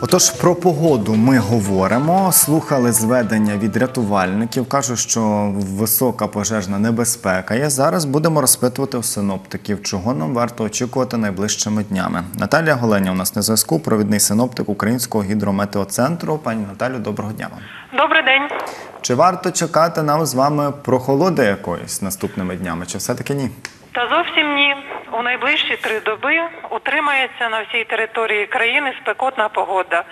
Отож, про погоду ми говоримо. Слухали зведення від рятувальників. кажуть, що висока пожежна небезпека є. Зараз будемо розпитувати у синоптиків, чого нам варто очікувати найближчими днями. Наталія Голеня у нас на зв'язку, провідний синоптик Українського гідрометеоцентру. Пані Наталю, доброго дня вам. Добрий день. Чи варто чекати нам з вами прохолоди якоїсь наступними днями? Чи все-таки ні? Та зовсім ні. У найближчі три доби утримається на всій території країни спекотна погода.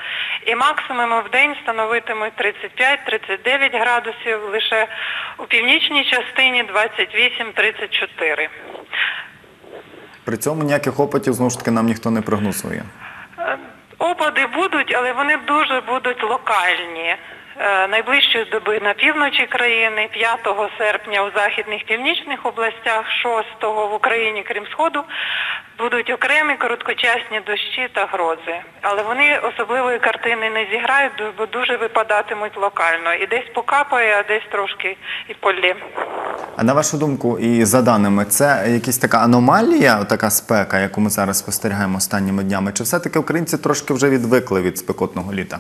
І максимум в день становитимуть 35-39 градусів, лише у північній частині 28-34. При цьому ніяких опитів знову ж таки нам ніхто не прогнозує. Опади будуть, але вони дуже будуть локальні. Е, Найближчі доби на півночі країни, 5 серпня у західних північних областях, 6 в Україні, крім Сходу, будуть окремі короткочасні дощі та грози. Але вони особливої картини не зіграють, бо дуже випадатимуть локально. І десь покапає, а десь трошки і полє. А на вашу думку, і за даними, це якась така аномалія, така спека, яку ми зараз спостерігаємо останніми днями? Чи все-таки українці трошки вже відвикли від спекотного літа?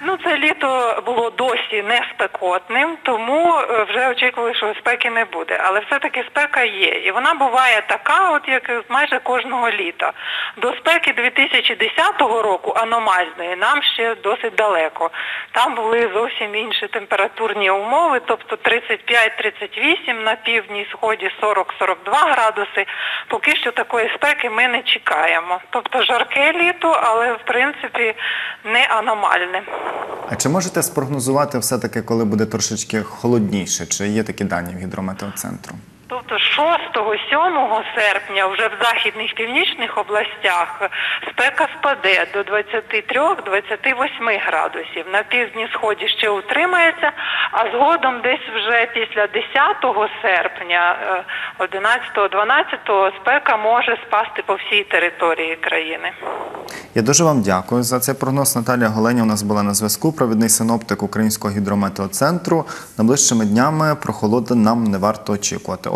Ну, це літо було досі не спекотним, тому е, вже очікували, що спеки не буде. Але все-таки спека є. І вона буває така, от як майже кожного літа. До спеки 2010 року аномальної нам ще досить далеко. Там були зовсім інші температурні умови, тобто 35-38 на півдні, сході 40-42 градуси. Поки що такої спеки ми не чекаємо. Тобто жарке літо, але в принципі не аномальне. А чи можете спрогнозувати все-таки, коли буде трошечки холодніше? Чи є такі дані в гідрометеоцентру? Тобто 6-7 серпня вже в західних північних областях спека спаде до 23-28 градусів. На півдні сході ще утримається, а згодом десь вже після 10 серпня, е, 11-12 спека може спасти по всій території країни. Я дуже вам дякую за цей прогноз. Наталія Голеня у нас була на зв'язку. Провідний синоптик Українського гідрометеоцентру. Найближчими днями прохолоди нам не варто очікувати.